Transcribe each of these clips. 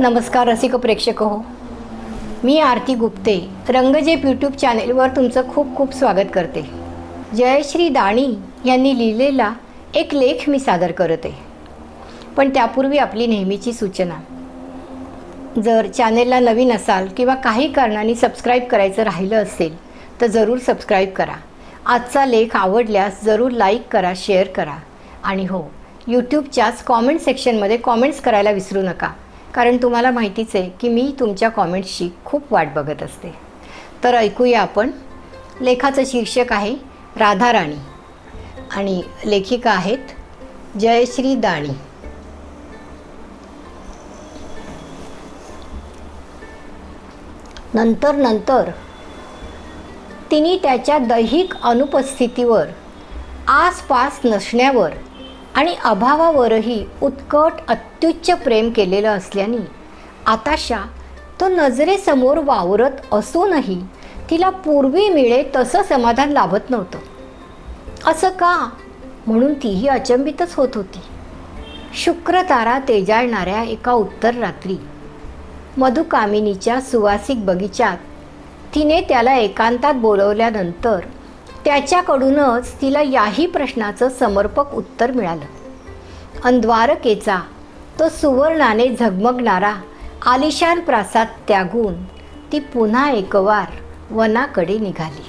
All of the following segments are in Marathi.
नमस्कार रसिक प्रेक्षक हो. मी आरती गुप्ते. रंगजेप यूट्यूब चॅनेलवर तुमचं खूप खूप स्वागत करते. जयश्री दाणी यांनी लिहिलेला एक लेख मी सादर करते. पण त्यापूर्वी आपली नेहमीची सूचना. जर चॅनेलला नवीन असाल किंवा काही कारणाने सबस्क्राईब करायचं राहिलं असेल तर जरूर सबस्क्राईब करा. आजचा लेख आवडल्यास जरूर लाईक करा शेअर करा. आणि हो यूट्यूबच्याच कॉमेंट सेक्शनमध्ये कॉमेंट्स करायला विसरू नका. कारण तुम्हाला माहितीच आहे की मी तुमच्या कॉमेंट्सची खूप वाट बघत असते. तर ऐकूया आपण. लेखाचं शीर्षक आहे राधाराणी आणि लेखिका आहेत जयश्री दाणी. नंतर नंतर तिने त्याच्या दैहिक अनुपस्थितीवर आसपास नसण्यावर आणि अभावावरही उत्कट अत्युच्च प्रेम केलेलं असल्याने आताशा तो नजरेसमोर वावरत असूनही तिला पूर्वी मिळे तसं समाधान लाभत नव्हतं. असं का? म्हणून तीही अचंबितच होत होती. शुक्रतारा तेजाळणाऱ्या एका उत्तर रात्री मधुकामिनीच्या सुवासिक बगीचात तिने त्याला एकांतात बोलवल्यानंतर त्याच्याकडूनच तिला याही प्रश्नाचं समर्पक उत्तर मिळालं. अंद्वारकेचा तो सुवर्णाने झगमगणारा आलिशान प्रासाद त्यागून ती पुन्हा एकवार वनाकडे निघाली.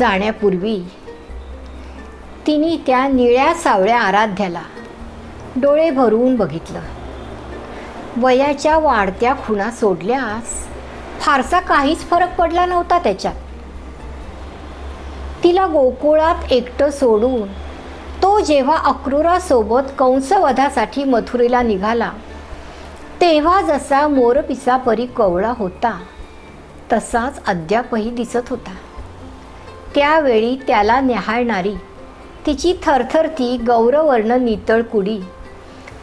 जाण्यापूर्वी तिने त्या निळ्या सावळ्या आराध्याला डोळे भरवून बघितलं. वयाच्या वाढत्या खुणा सोडल्यास फारसा काहीच फरक पडला नव्हता त्याच्यात. तिला गोकुळात एकटं सोडून. तो जेव्हा अक्रूरासोबत कंसवधासाठी मथुरेला निघाला तेव्हा जसा मोरपिसापरी कवळा होता तसाच अद्यापही दिसत होता. त्यावेळी त्याला न्याहाळणारी तिची थरथरती गौरवर्ण नितळ कुडी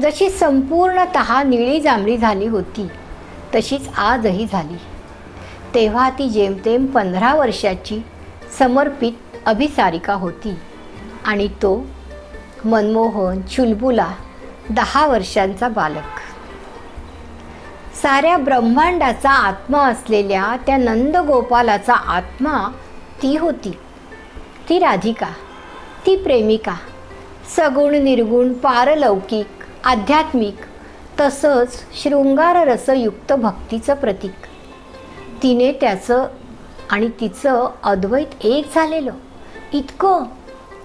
जशी संपूर्णत निळी जांभळी झाली होती तशीच आजही झाली. तेव्हा ती जेमतेम पंधरा वर्षाची समर्पित अभिसारिका होती. आणि तो मनमोहन चुलबुला दहा वर्षांचा बालक. साऱ्या ब्रह्मांडाचा आत्मा असलेल्या त्या नंदगोपालाचा आत्मा ती होती. ती राधिका ती प्रेमिका सगुण निर्गुण पारलौकिक आध्यात्मिक तसंच शृंगाररसयुक्त भक्तीचं प्रतीक. तिने त्याचं आणि तिचं अद्वैत एक झालेलं. इतकं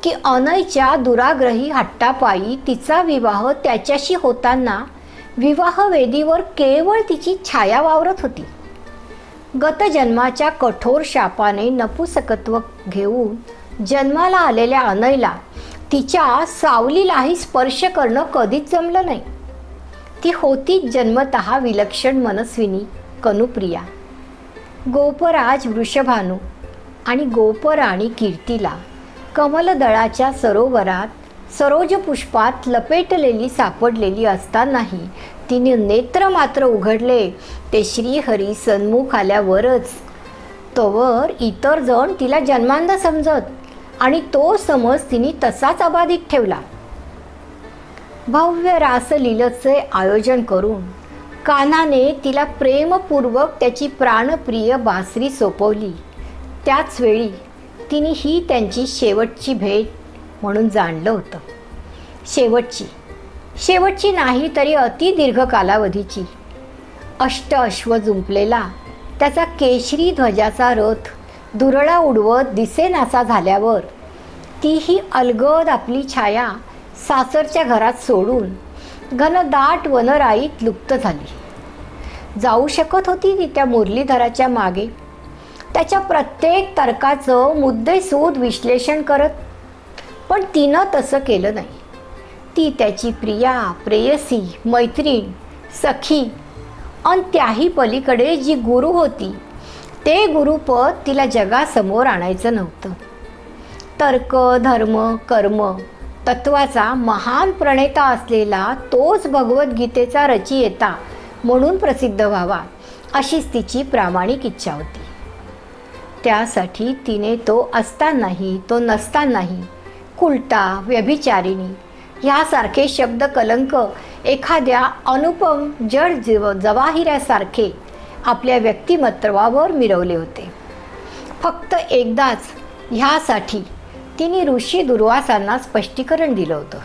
की अनयच्या दुराग्रही हट्टापायी तिचा विवाह त्याच्याशी होताना विवाहवेदीवर केवळ तिची छाया वावरत होती. गतजन्माच्या कठोर शापाने नपुसकत्व घेऊन जन्माला आलेल्या अनयला तिच्या सावलीलाही स्पर्श करणं कधीच जमलं नाही. ती होतीच जन्मत विलक्षण मनस्विनी कनुप्रिया. गोपराज वृषभानू आणि गोपराणी कीर्तीला कमलदळाच्या सरोवरात सरोज पुष्पात लपेटलेली सापडलेली असतानाही तिने नेत्र मात्र उघडले. ते श्रीहरी सन्मुख आल्यावरच तोवर इतर जण तिला जन्मांध समजत आणि तो समज तिने तसाच अबाधित ठेवला. भव्य रासलीलचे आयोजन करून कानाने तिला प्रेमपूर्वक त्याची प्राणप्रिय बासरी सोपवली. त्याच वेळी तिने ही त्यांची शेवटची भेट म्हणून जाणलं होतं. शेवटची. शेवटची नाही तरी अति दीर्घ कालावधीची. अष्ट अश्व जुंपलेला त्याचा केशरी ध्वजाचा रथ दुरळा उडवत दिसेनासा झाल्यावर तीही अलगद आपली छाया सासरच्या घरात सोडून घनदाट वनराईत लुप्त झाली. जाऊ शकत होती ती त्या मुरलीधराच्या मागे त्याच्या प्रत्येक तर्काचं मुद्देसूद विश्लेषण करत पण तिनं तसं केलं नाही. ती त्याची प्रिया प्रेयसी मैत्रीण सखी आणि त्याही पलीकडे जी गुरु होती ते गुरुपद तिला जगासमोर आणायचं नव्हतं. तर्क धर्म कर्म तत्वाचा महान प्रणेता असलेला तोच भगवद्गीतेचा रचयिता म्हणून प्रसिद्ध व्हावा अशीच तिची प्रामाणिक इच्छा होती. त्यासाठी तिने तो असतानाही तो नसतानाही कुलटा व्यभिचारिणी ह्यासारखे शब्द कलंक एखाद्या अनुपम जड जीव जवाहिऱ्यासारखे आपल्या व्यक्तिमत्वावर मिरवले होते. फक्त एकदाच ह्यासाठी तिने ऋषी दुर्वासांना स्पष्टीकरण दिलं होतं.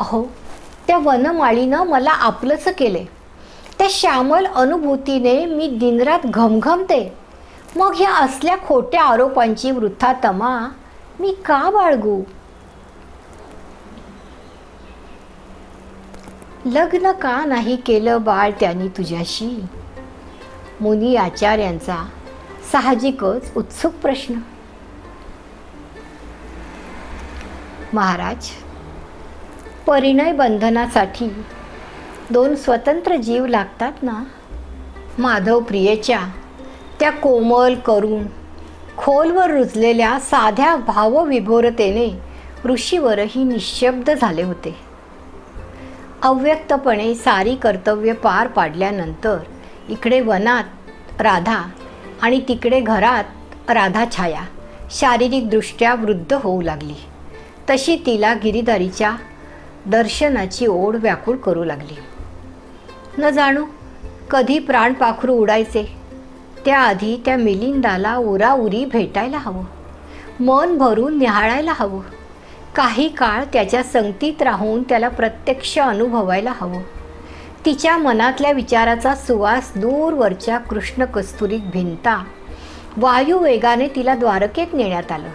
अहो त्या वनमाळीनं मला आपलंच केले त्या श्यामल अनुभूतीने मी दिनरात घमघमते. मग ह्या असल्या खोट्या आरोपांची वृथा तमा मी का बाळगू? लग्न का नाही केलं बाळ त्यांनी तुझ्याशी? मुनी आचार्यांचा साहजिकच उत्सुक प्रश्न. महाराज परिणय बंधनासाठी दोन स्वतंत्र जीव लागतात ना? माधव प्रियेच्या त्या कोमल करुण खोलवर रुजलेल्या साध्या भावविभोरतेने ऋषीवरही निशब्द झाले होते. अव्यक्तपणे सारी कर्तव्य पार पाडल्यानंतर इकडे वनात राधा आणि तिकडे घरात राधा छाया शारीरिकदृष्ट्या वृद्ध होऊ लागली. तशी तिला गिरीदारीच्या दर्शनाची ओढ व्याकुळ करू लागली. न जाणू कधी प्राणपाखरू उडायचे? त्याआधी त्या मिलिंदाला उराउरी भेटायला हवं. मन भरून निहाळायला हवं. काही काळ त्याच्या संगतीत राहून त्याला प्रत्यक्ष अनुभवायला हवं. तिच्या मनातल्या विचाराचा सुवास दूरवरच्या कृष्ण कस्तुरीत वायू वायुवेगाने तिला द्वारकेत नेण्यात आलं.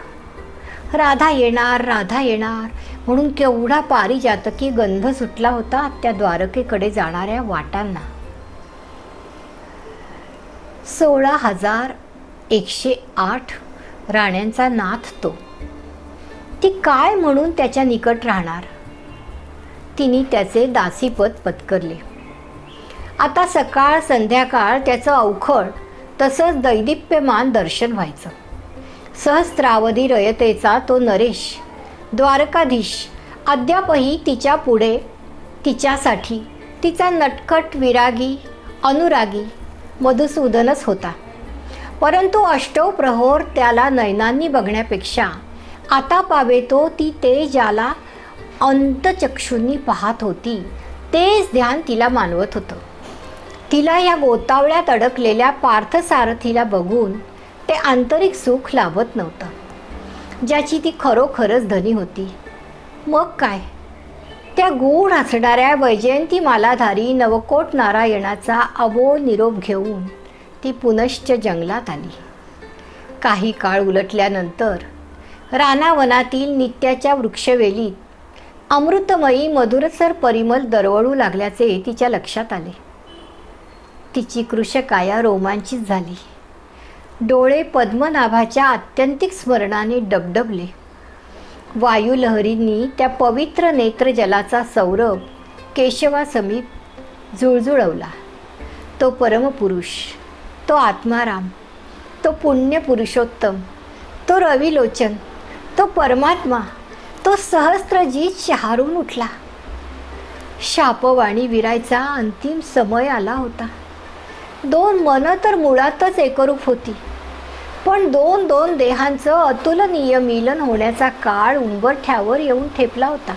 राधा येणार राधा येणार. म्हणून केवढा पारिजातकी गंध सुटला होता त्या द्वारकेकडे जाणाऱ्या वाटांना. सोळा हजार एकशे आठ राण्यांचा नाथ तो. ती काय म्हणून त्याच्या निकट राहणार? तिने त्याचे दासीपद पत्करले. आता सकाळ संध्याकाळ त्याचं अवखळ तसंच दैदिप्यमान दर्शन व्हायचं. सहस्त्रावधी रयतेचा तो नरेश द्वारकाधीश अद्यापही तिच्या पुढे तिच्यासाठी तिचा नटखट विरागी अनुरागी मधुसूदनच होता. परंतु अष्टव प्रहोर त्याला नयनांनी बघण्यापेक्षा आता पावे तो ती ते ज्याला अंतचक्षूंनी पाहत होती तेच ध्यान तिला मानवत होतं. तिला या गोतावळ्यात अडकलेल्या पार्थसारथीला बघून ते आंतरिक सुख लाभत नव्हतं. ज्याची ती खरोखरच धनी होती. मग काय? त्या गूढ हसणाऱ्या वैजयंती मालाधारी नवकोट नारायणाचा अवो निरोप घेऊन ती पुनश्च जंगलात आली. काही काळ उलटल्यानंतर रानावनातील नित्याच्या वृक्षवेलीत अमृतमयी मधुरसर परिमल दरवळू लागल्याचे तिच्या लक्षात आले. तिची कृशकाया रोमांचित झाली. डोळे पद्मनाभाच्या आत्यंतिक स्मरणाने डबडबले. वायुलहरींनी त्या पवित्र नेत्रजलाचा सौरभ केशवासमीप जुळजुळवला. तो परमपुरुष तो आत्माराम तो पुण्य पुरुषोत्तम तो रविलोचन तो परमात्मा तो सहस्त्रजीत शहारून उठला. शापवाणी विरायचा अंतिम समय आला होता. दोन मनं तर मुळातच एकरूप होती. पण दोन दोन देहांचं अतुलनीय मिलन होण्याचा काळ उंबरठ्यावर येऊन ठेपला होता.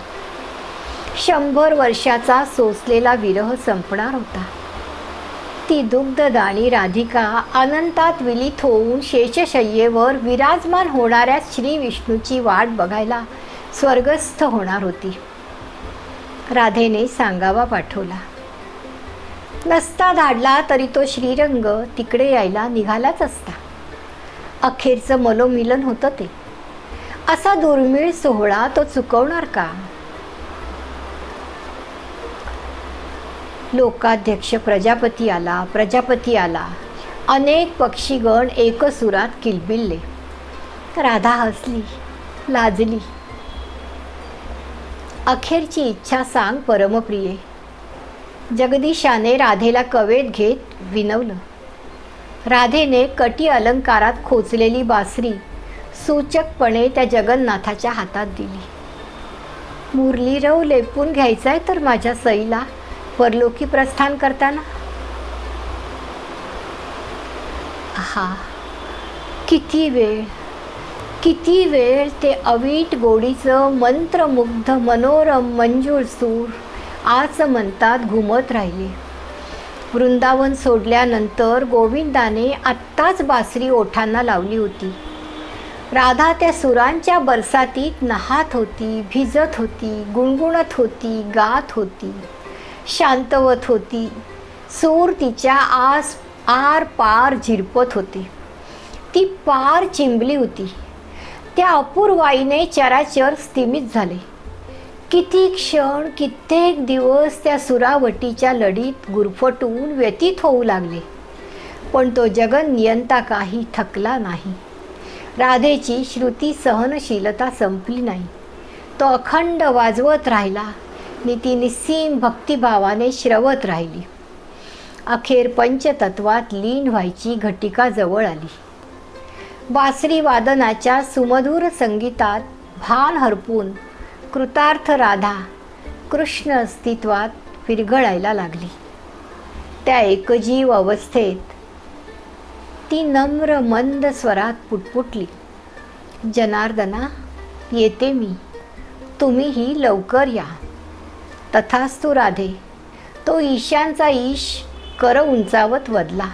शंभर वर्षाचा सोसलेला विरह संपणार होता. ती दुग्धदानी राधिका अनंतात विलीत होऊन शेषशय्येवर विराजमान होणाऱ्या श्री विष्णूची वाट बघायला स्वर्गस्थ होणार होती. राधेने सांगावा पाठवला. नसता धाडला तरी तो श्रीरंग तिकडे यायला निघालाच असता. अखेरचं मलोमिलन होतं ते. असा दुर्मिळ सोहळा तो चुकवणार का? लोकाध्यक्ष प्रजापती आला प्रजापती आला. अनेक पक्षीगण एकसुरात किलबिलले. राधा हसली लाजली. अखेरची इच्छा सांग परमप्रिये. जगदीशाने राधेला कवेत घेत विनवलं. राधेने कटी अलंकारात खोचलेली बासरी सूचकपणे त्या जगन्नाथाच्या हातात दिली. मुरलीरव लेपून घ्यायचा आहे तर माझ्या सईला परलोकी प्रस्थान करताना. हा किती वेळ किती वेळ ते अवीट गोडीचं मंत्रमुग्ध मनोरम मंजूळ सूर आज म्हणतात घुमत राहिले. वृंदावन सोडल्यानंतर गोविंदाने आत्ताच बासरी ओठांना लावली होती. राधा त्या सुरांच्या बरसातीत नहात होती भिजत होती गुणगुणत होती गात होती शांतवत होती. सूर तिच्या आस आर पार झिरपत होते. ती पार चिंबली होती. त्या अपूर्वाईने चराचर स्थिमित झाले. किती क्षण कित्येक दिवस त्या सुरावटीच्या लढीत गुरफटून व्यतीत होऊ लागले. पण तो जगन नियंता काही थकला नाही. राधेची श्रुती सहनशीलता संपली नाही. तो अखंड वाजवत राहिला. नि ती निस्सीम भक्तिभावाने श्रवत राहिली. अखेर पंचतत्वात लीन व्हायची घटिका जवळ आली. बासरी वादनाच्या सुमधुर संगीतात भान हरपून कृतार्थ राधा कृष्ण अस्तित्वात विरघळायला लागली. त्या एकजीव अवस्थेत ती नम्र मंद स्वरात पुटपुटली. जनार्दना येते मी. तुम्हीही लवकर या. तथास्तु राधे तो ईशांचा ईश कर उंचावत वदला.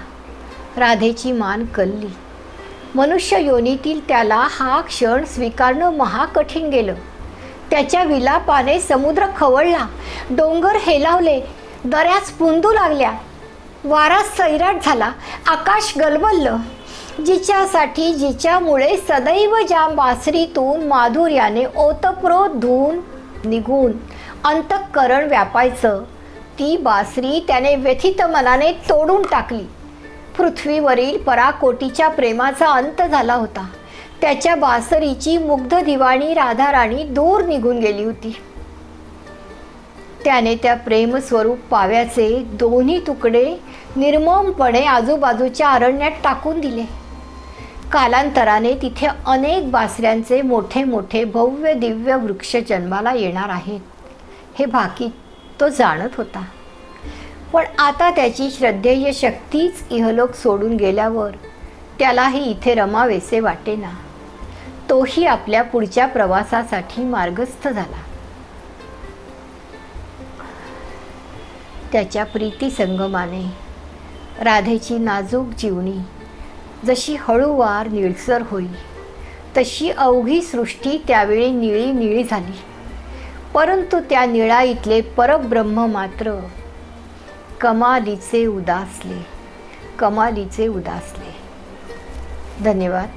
राधेची मान कल्ली. मनुष्य योनीतील त्याला हा क्षण स्वीकारणं महाकठीण गेलं. त्याच्या विलापाने समुद्र खवळला. डोंगर हेलावले. दऱ्याच पुंदू लागल्या. वारा सैराट झाला. आकाश गलबललं. जिच्यासाठी जिच्यामुळे सदैव ज्या बासरीतून माधुर्याने ओतप्रोत धुवून निघून अंतःकरण व्यापायचं. ती बासरी त्याने व्यथित मनाने तोडून टाकली. पृथ्वीवरील पराकोटीच्या प्रेमाचा अंत झाला होता. त्याच्या बासरीची मुग्ध दिवाणी राधाराणी दूर निघून गेली होती. त्याने त्या प्रेमस्वरूप पाव्याचे दोन्ही तुकडे निर्ममपणे आजूबाजूच्या अरण्यात टाकून दिले. कालांतराने तिथे अनेक बासऱ्यांचे मोठे मोठे भव्य दिव्य वृक्ष जन्माला येणार आहेत. हे बाकी तो जाणत होता. पण आता त्याची श्रद्धेय शक्तीच इहलोक सोडून गेल्यावर त्यालाही इथे रमावेसे वाटेना. तोही आपल्या पुढच्या प्रवासासाठी मार्गस्थ झाला. त्याच्या प्रीती संगमाने राधेची नाजूक जीवनी जशी हळूवार निळसर होई तशी अवघी सृष्टी त्यावेळी निळी निळी झाली. परंतु त्या निळा इथले परब्रह्म मात्र कमालीचे उदासले कमालीचे उदासले. धन्यवाद.